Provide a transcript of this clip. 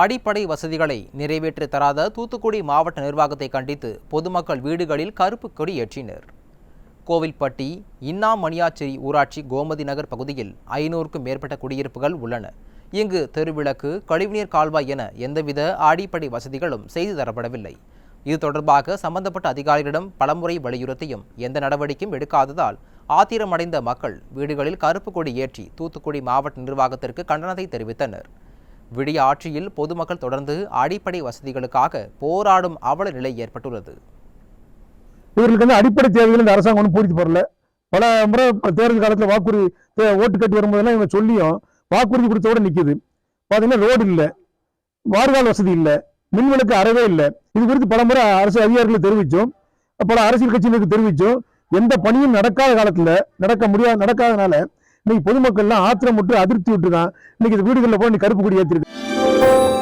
அடிப்படை வசதிகளை நிறைவேற்றி தராத தூத்துக்குடி மாவட்ட நிர்வாகத்தை கண்டித்து பொதுமக்கள் வீடுகளில் கருப்பு கொடி ஏற்றினர். கோவில்பட்டி இன்னாமணியாச்சேரி ஊராட்சி கோமதி நகர் பகுதியில் ஐநூறுக்கும் மேற்பட்ட குடியிருப்புகள் உள்ளன. இங்கு தெருவிளக்கு கழிவுநீர் கால்வாய் என எந்தவித அடிப்படை வசதிகளும் செய்து தரப்படவில்லை. இது தொடர்பாக சம்பந்தப்பட்ட அதிகாரிகளிடம் பலமுறை வலியுறுத்தியும் எந்த நடவடிக்கையும் எடுக்காததால் ஆத்திரமடைந்த மக்கள் வீடுகளில் கருப்பு கொடி ஏற்றி தூத்துக்குடி மாவட்ட நிர்வாகத்திற்கு கண்டனத்தை தெரிவித்தனர். விடிய ஆட்சியில் பொதுமக்கள் தொடர்ந்து அடிப்படை வசதிகளுக்காக போராடும் அவல நிலை ஏற்பட்டுள்ளது. இவர்களுக்கு வந்து அடிப்படை தேவைகள் இந்த அரசாங்கம் ஒன்றும் பூர்த்தி பண்ணல. பல முறை தேர்தல் காலத்தில் வாக்குறுதி ஓட்டு கட்டி வரும்போதெல்லாம் இவங்க சொல்லியும் வாக்குறுதி கொடுத்தோட நிற்குது பார்த்தீங்கன்னா ரோடு இல்லை வார்கால் வசதி இல்லை மின்விளக்கு அறவே இல்லை. இது குறித்து பல முறை அரசு அதிகாரிகளுக்கு தெரிவித்தோம் பல அரசியல் கட்சிகளுக்கு தெரிவித்தோம் எந்த பணியும் நடக்காத காலத்தில் நடக்க முடியாத நடக்காதனால இன்னைக்கு பொதுமக்கள்லாம் ஆத்திரமுட்டு அதிருப்தி விட்டு இன்னைக்கு இந்த வீடுகளில் போய் நீ கருப்பு கொடி ஏற்றிருக்கு